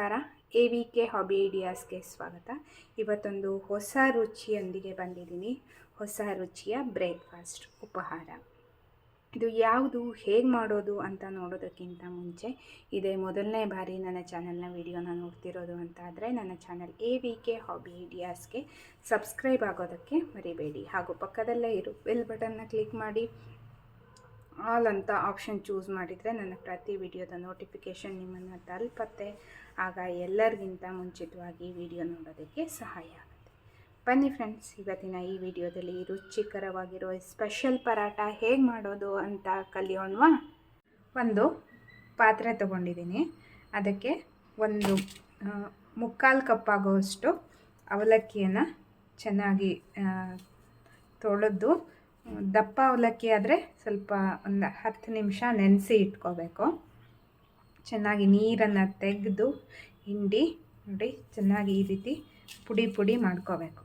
ನಮಸ್ಕಾರ. A V K hobby ಐಡಿಯಾಸ್ಗೆ ಸ್ವಾಗತ. ಇವತ್ತೊಂದು ಹೊಸ ರುಚಿಯೊಂದಿಗೆ ಬಂದಿದ್ದೀನಿ. ಹೊಸ ರುಚಿಯ ಬ್ರೇಕ್ಫಾಸ್ಟ್ ಉಪಹಾರ. ಇದು ಯಾವುದು, ಹೇಗೆ ಮಾಡೋದು ಅಂತ ನೋಡೋದಕ್ಕಿಂತ ಮುಂಚೆ ಇದೇ ಮೊದಲನೇ ಬಾರಿ ನನ್ನ ಚಾನಲ್ನ ವಿಡಿಯೋನ ನೋಡ್ತಿರೋದು ಅಂತ ಆದರೆ ನನ್ನ channel A V K hobby ಐಡಿಯಾಸ್ಗೆ subscribe ಆಗೋದಕ್ಕೆ ಮರಿಬೇಡಿ. ಹಾಗೂ ಪಕ್ಕದಲ್ಲೇ ಇರೋ ಬೆಲ್ ಬಟನ್ನ ಕ್ಲಿಕ್ ಮಾಡಿ. ಆಲ್ ಅಂತ ಆಪ್ಷನ್ ಚೂಸ್ ಮಾಡಿದರೆ ನನ್ನ ಪ್ರತಿ ವಿಡಿಯೋದ ನೋಟಿಫಿಕೇಷನ್ ನಿಮ್ಮನ್ನು ತಲುಪತ್ತೆ. ಆಗ ಎಲ್ಲರಿಗಿಂತ ಮುಂಚಿತವಾಗಿ ವಿಡಿಯೋ ನೋಡೋದಕ್ಕೆ ಸಹಾಯ ಆಗುತ್ತೆ. ಬನ್ನಿ ಫ್ರೆಂಡ್ಸ್ ಇವತ್ತಿನ ಈ ವಿಡಿಯೋದಲ್ಲಿ ರುಚಿಕರವಾಗಿರೋ ಸ್ಪೆಷಲ್ ಪರಾಟ ಹೇಗೆ ಮಾಡೋದು ಅಂತ ಕಲಿಯೋಣವಾ? ಒಂದು ಪಾತ್ರೆ ತಗೊಂಡಿದ್ದೀನಿ. ಅದಕ್ಕೆ ಒಂದು ಮುಕ್ಕಾಲು ಕಪ್ ಆಗೋವಷ್ಟು ಅವಲಕ್ಕಿಯನ್ನು ಚೆನ್ನಾಗಿ ತೊಳೆದು ದಪ್ಪ ಅವಲಕ್ಕಿ ಆದರೆ ಸ್ವಲ್ಪ ಒಂದು ಹತ್ತು ನಿಮಿಷ ನೆನೆಸಿ ಇಟ್ಕೋಬೇಕು. ಚೆನ್ನಾಗಿ ನೀರನ್ನು ತೆಗೆದು ಹಿಂಡಿ ನೋಡಿ ಚೆನ್ನಾಗಿ ಈ ರೀತಿ ಪುಡಿ ಪುಡಿ ಮಾಡ್ಕೋಬೇಕು.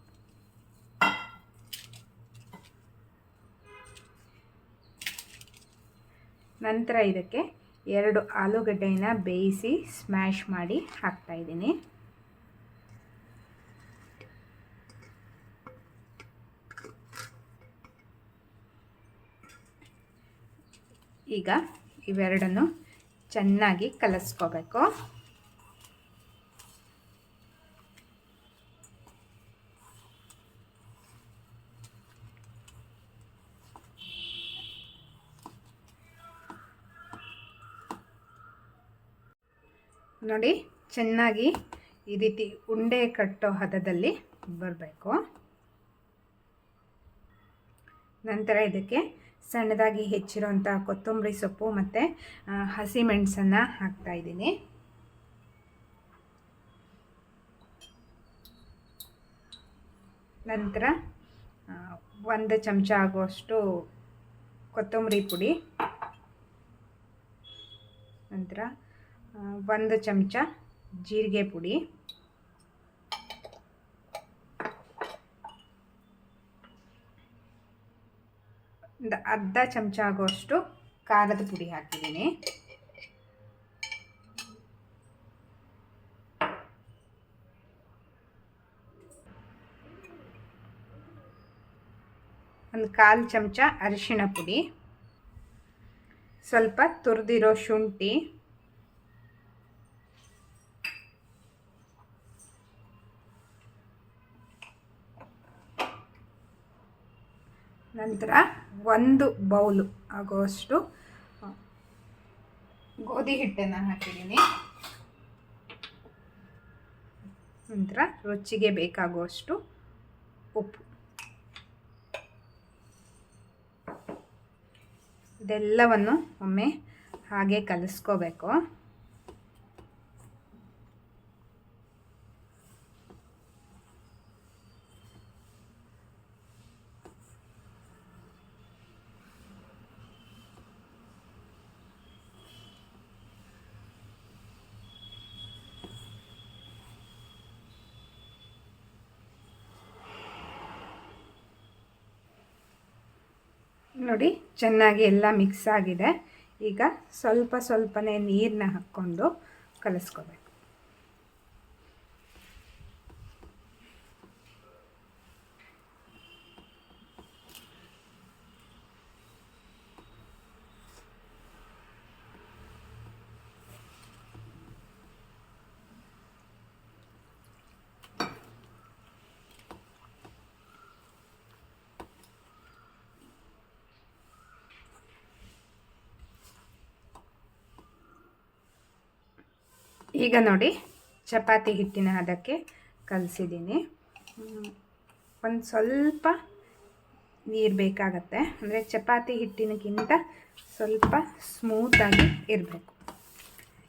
ನಂತರ ಇದಕ್ಕೆ ಎರಡು ಆಲೂಗಡ್ಡೆನ ಬೇಯಿಸಿ ಸ್ಮ್ಯಾಶ್ ಮಾಡಿ ಹಾಕ್ತಾಯಿದ್ದೀನಿ ಈಗ ಇವೆರಡನ್ನು ಚೆನ್ನಾಗಿ ಕಲಸ್ಕೋಬೇಕು. ನೋಡಿ ಚೆನ್ನಾಗಿ ಈ ರೀತಿ ಉಂಡೆ ಕಟ್ಟೋ ಹದದಲ್ಲಿ ಬರಬೇಕು. ನಂತರ ಇದಕ್ಕೆ ಸಣ್ಣದಾಗಿ ಹೆಚ್ಚಿರೋಂಥ ಕೊತ್ತಂಬರಿ ಸೊಪ್ಪು ಮತ್ತು ಹಸಿಮೆಣಸನ್ನು ಹಾಕ್ತಾಯಿದ್ದೀನಿ ನಂತರ ಒಂದು ಚಮಚ ಆಗುವಷ್ಟು ಕೊತ್ತಂಬರಿ ಪುಡಿ. ನಂತರ ಒಂದು ಚಮಚ ಜೀರಿಗೆ ಪುಡಿ. ಒಂದು ಅರ್ಧ ಚಮಚ ಆಗುವಷ್ಟು ಖಾರದ ಪುಡಿ ಹಾಕಿದ್ದೀನಿ. ಒಂದು ಕಾಲು ಚಮಚ ಅರಿಶಿಣ ಪುಡಿ. ಸ್ವಲ್ಪ ತುರಿದಿರೋ ಶುಂಠಿ. ನಂತರ ಒಂದು ಬೌಲು ಆಗುವಷ್ಟು ಗೋಧಿ ಹಿಟ್ಟನ್ನು ಹಾಕಿದ್ದೀನಿ. ನಂತರ ರುಚಿಗೆ ಬೇಕಾಗುವಷ್ಟು ಉಪ್ಪು. ಇದೆಲ್ಲವನ್ನು ಒಮ್ಮೆ ಹಾಗೆ ಕಲಿಸ್ಕೋಬೇಕು. ನೋಡಿ ಚೆನ್ನಾಗಿ ಎಲ್ಲ ಮಿಕ್ಸ್ ಆಗಿದೆ. ಈಗ ಸ್ವಲ್ಪ ಸ್ವಲ್ಪನೇ ನೀರನ್ನ ಹಾಕ್ಕೊಂಡು ಕಲಿಸ್ಕೋಬೇಕು. ಈಗ ನೋಡಿ ಚಪಾತಿ ಹಿಟ್ಟಿನ ಅದಕ್ಕೆ ಕಲಸಿದ್ದೀನಿ. ಒಂದು ಸ್ವಲ್ಪ ನೀರು ಬೇಕಾಗತ್ತೆ. ಅಂದರೆ ಚಪಾತಿ ಹಿಟ್ಟಿನಕ್ಕಿಂತ ಸ್ವಲ್ಪ ಸ್ಮೂತಾಗಿ ಇರಬೇಕು.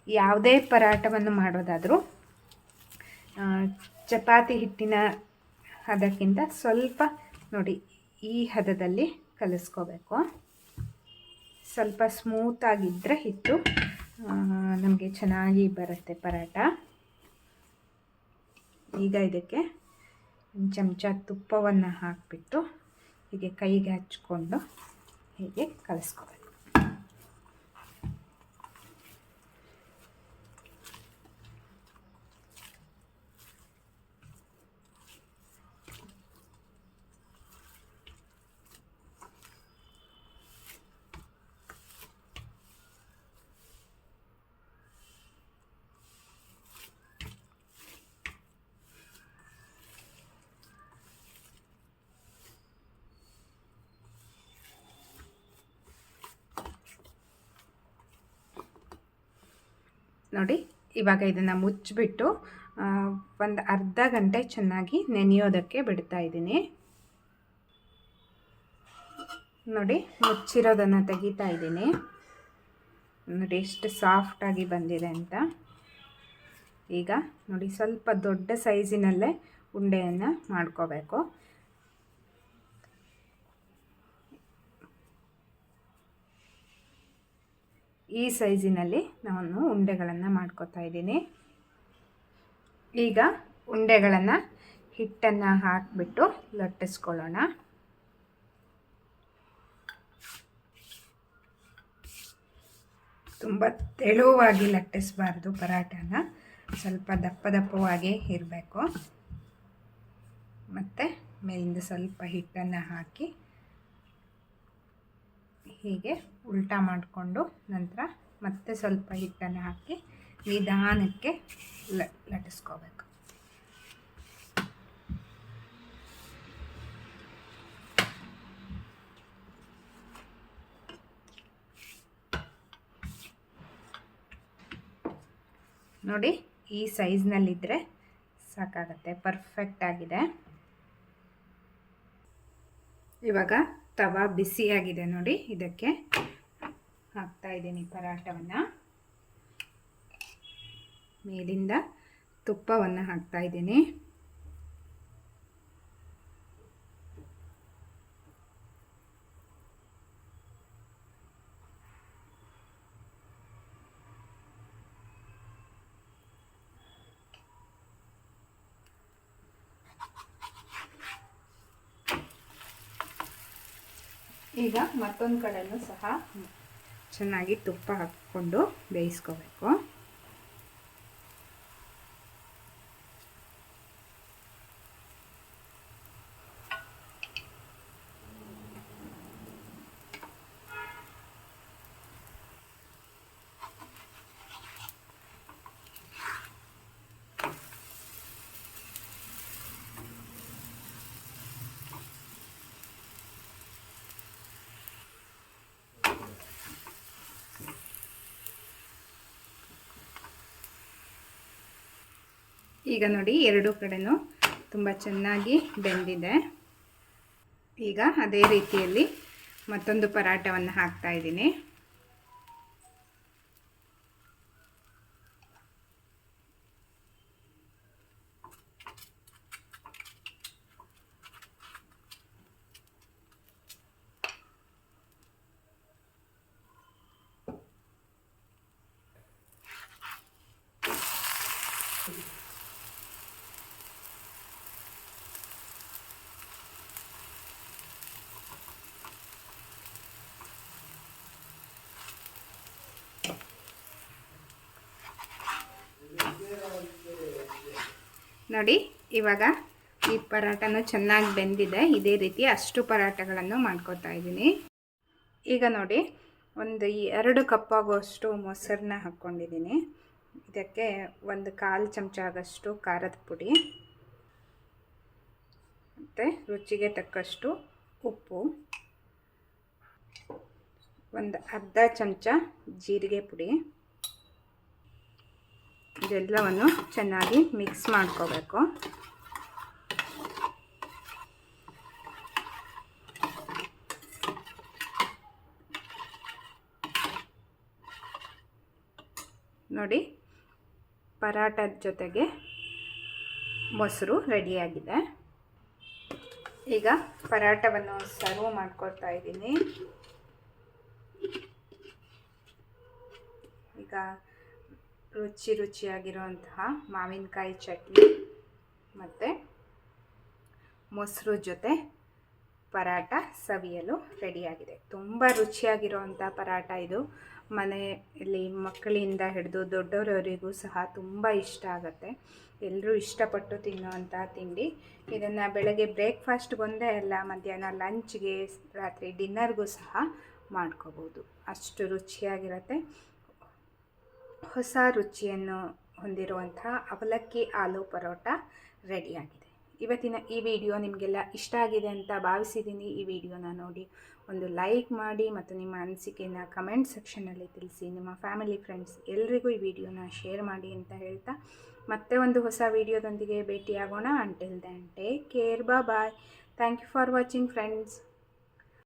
ಯಾವುದೇ ಪರಾಟವನ್ನು ಮಾಡೋದಾದರೂ ಚಪಾತಿ ಹಿಟ್ಟಿನ ಹದಕ್ಕಿಂತ ಸ್ವಲ್ಪ ನೋಡಿ ಈ ಹದದಲ್ಲಿ ಕಲಿಸ್ಕೋಬೇಕು. ಸ್ವಲ್ಪ ಸ್ಮೂತಾಗಿದ್ದರೆ ಹಿಟ್ಟು ನಮಗೆ ಚೆನ್ನಾಗಿ ಬರುತ್ತೆ ಪರಾಟ ಈಗ ಇದಕ್ಕೆ ಒಂದು ಚಮಚ ತುಪ್ಪವನ್ನು ಹಾಕಿಬಿಟ್ಟು ಹೀಗೆ ಕೈಗೆ ಹಚ್ಕೊಂಡು ಹೀಗೆ ಕಲಿಸ್ಕೋಬೇಕು. ನೋಡಿ, ಇವಾಗ ಇದನ್ನು ಮುಚ್ಚಿಬಿಟ್ಟು ಒಂದು ಅರ್ಧ ಗಂಟೆ ಚೆನ್ನಾಗಿ ನೆನೆಯೋದಕ್ಕೆ ಬಿಡ್ತಾ ಇದ್ದೀನಿ. ನೋಡಿ, ಮುಚ್ಚಿರೋದನ್ನು ತೆಗಿತಾ ಇದ್ದೀನಿ. ನೋಡಿ, ಎಷ್ಟು ಸಾಫ್ಟಾಗಿ ಬಂದಿದೆ ಅಂತ. ಈಗ ನೋಡಿ, ಸ್ವಲ್ಪ ದೊಡ್ಡ ಸೈಜಿನಲ್ಲೇ ಉಂಡೆಯನ್ನು ಮಾಡ್ಕೋಬೇಕು. ಈ ಸೈಜಿನಲ್ಲಿ ನಾನು ಉಂಡೆಗಳನ್ನು ಮಾಡ್ಕೋತಾ ಇದ್ದೀನಿ. ಈಗ ಉಂಡೆಗಳನ್ನು ಹಿಟ್ಟನ್ನು ಹಾಕಿಬಿಟ್ಟು ಲಟ್ಟಿಸ್ಕೊಳ್ಳೋಣ. ತುಂಬ ತೆಳುವಾಗಿ ಲಟ್ಟಿಸಬಾರ್ದು ಪರಾಟನ ಸ್ವಲ್ಪ ದಪ್ಪ ದಪ್ಪವಾಗಿ ಇರಬೇಕು. ಮತ್ತು ಮೇಲಿಂದ ಸ್ವಲ್ಪ ಹಿಟ್ಟನ್ನು ಹಾಕಿ ಹೀಗೆ ಉಲ್ಟಾ ಮಾಡಿಕೊಂಡು ನಂತರ ಮತ್ತೆ ಸ್ವಲ್ಪ ಹಿಟ್ಟನ್ನು ಹಾಕಿ ನಿಧಾನಕ್ಕೆ ಲಟಿಸ್ಕೋಬೇಕು ನೋಡಿ ಈ ಸೈಜ್ನಲ್ಲಿದ್ದರೆ ಸಾಕಾಗತ್ತೆ ಪರ್ಫೆಕ್ಟ್ ಆಗಿದೆ. ಇವಾಗ ತವ ಬಿಸಿಯಾಗಿದೆ ನೋಡಿ ಇದಕ್ಕೆ ಹಾಕ್ತಾ ಇದ್ದೀನಿ ಪರಾಟವನ್ನು ಮೇಲಿಂದ ತುಪ್ಪವನ್ನು ಹಾಕ್ತಾ ಇದ್ದೀನಿ. ಈಗ ಮತ್ತೊಂದು ಕಡೆಯೂ ಸಹ ಚೆನ್ನಾಗಿ ತುಪ್ಪ ಹಾಕ್ಕೊಂಡು ಬೇಯಿಸ್ಕೋಬೇಕು. ಈಗ ನೋಡಿ ಎರಡು ಕಡೆನೂ ತುಂಬ ಚೆನ್ನಾಗಿ ಬೆಂದಿದೆ. ಈಗ ಅದೇ ರೀತಿಯಲ್ಲಿ ಮತ್ತೊಂದು ಪರಾಟವನ್ನು ಹಾಕ್ತಾ ಇದ್ದೀನಿ. ನೋಡಿ, ಇವಾಗ ಈ ಪರಾಟನೂ ಚೆನ್ನಾಗಿ ಬೆಂದಿದೆ. ಇದೇ ರೀತಿ ಅಷ್ಟು ಪರಾಟಗಳನ್ನು ಮಾಡ್ಕೋತಾ ಇದ್ದೀನಿ. ಈಗ ನೋಡಿ, ಒಂದು ಎರಡು ಕಪ್ಪಾಗುವಷ್ಟು ಮೊಸರನ್ನ ಹಾಕ್ಕೊಂಡಿದ್ದೀನಿ. ಇದಕ್ಕೆ ಒಂದು ಕಾಲು ಚಮಚ ಆಗೋಷ್ಟು ಖಾರದ ಪುಡಿ, ಮತ್ತು ರುಚಿಗೆ ತಕ್ಕಷ್ಟು ಉಪ್ಪು, ಒಂದು ಅರ್ಧ ಚಮಚ ಜೀರಿಗೆ ಪುಡಿ ಇದೆಲ್ಲವನ್ನು ಚೆನ್ನಾಗಿ ಮಿಕ್ಸ್ ಮಾಡ್ಕೋಬೇಕು. ನೋಡಿ, ಪರಾಟದ ಜೊತೆಗೆ ಮೊಸರು ರೆಡಿಯಾಗಿದೆ. ಈಗ ಪರಾಟವನ್ನು ಸರ್ವ್ ಮಾಡ್ಕೊಳ್ತಾ ಇದ್ದೀನಿ. ಈಗ ರುಚಿ ರುಚಿಯಾಗಿರುವಂತಹ ಮಾವಿನಕಾಯಿ ಚಟ್ನಿ ಮತ್ತು ಮೊಸರು ಜೊತೆ ಪರಾಟ ಸವಿಯಲು ರೆಡಿಯಾಗಿದೆ. ತುಂಬ ರುಚಿಯಾಗಿರುವಂಥ ಪರಾಟ ಇದು. ಮನೆಯಲ್ಲಿ ಮಕ್ಕಳಿಂದ ಹಿಡಿದು ದೊಡ್ಡವರವರಿಗೂ ಸಹ ತುಂಬ ಇಷ್ಟ ಆಗುತ್ತೆ. ಎಲ್ಲರೂ ಇಷ್ಟಪಟ್ಟು ತಿನ್ನುವಂಥ ತಿಂಡಿ. ಇದನ್ನು ಬೆಳಗ್ಗೆ ಬ್ರೇಕ್ಫಾಸ್ಟ್ಗೊಂದೇ ಅಲ್ಲ, ಮಧ್ಯಾಹ್ನ ಲಂಚ್ಗೆ ರಾತ್ರಿ ಡಿನ್ನರ್ಗೂ ಸಹ ಮಾಡ್ಕೋಬೋದು. ಅಷ್ಟು ರುಚಿಯಾಗಿರುತ್ತೆ. ಹೊಸ ರುಚಿಯನ್ನು ಹೊಂದಿರುವಂಥ ಅವಲಕ್ಕಿ ಆಲೂ ಪರೋಟ ರೆಡಿಯಾಗಿದೆ. ಇವತ್ತಿನ ಈ ವಿಡಿಯೋ ನಿಮಗೆಲ್ಲ ಇಷ್ಟ ಆಗಿದೆ ಅಂತ ಭಾವಿಸಿದ್ದೀನಿ. ಈ ವಿಡಿಯೋನ ನೋಡಿ ಒಂದು ಲೈಕ್ ಮಾಡಿ ಮತ್ತು ನಿಮ್ಮ ಅನಿಸಿಕೆಯನ್ನು ಕಮೆಂಟ್ ಸೆಕ್ಷನಲ್ಲಿ ತಿಳಿಸಿ. ನಿಮ್ಮ ಫ್ಯಾಮಿಲಿ, ಫ್ರೆಂಡ್ಸ್ ಎಲ್ರಿಗೂ ಈ ವಿಡಿಯೋನ ಶೇರ್ ಮಾಡಿ ಅಂತ ಹೇಳ್ತಾ ಮತ್ತೆ ಒಂದು ಹೊಸ ವಿಡಿಯೋದೊಂದಿಗೆ ಭೇಟಿಯಾಗೋಣ. ಅಂಟಿಲ್ ದೆನ್ ಟೇಕ್ ಕೇರ್ ಬಾ bye thank you for watching friends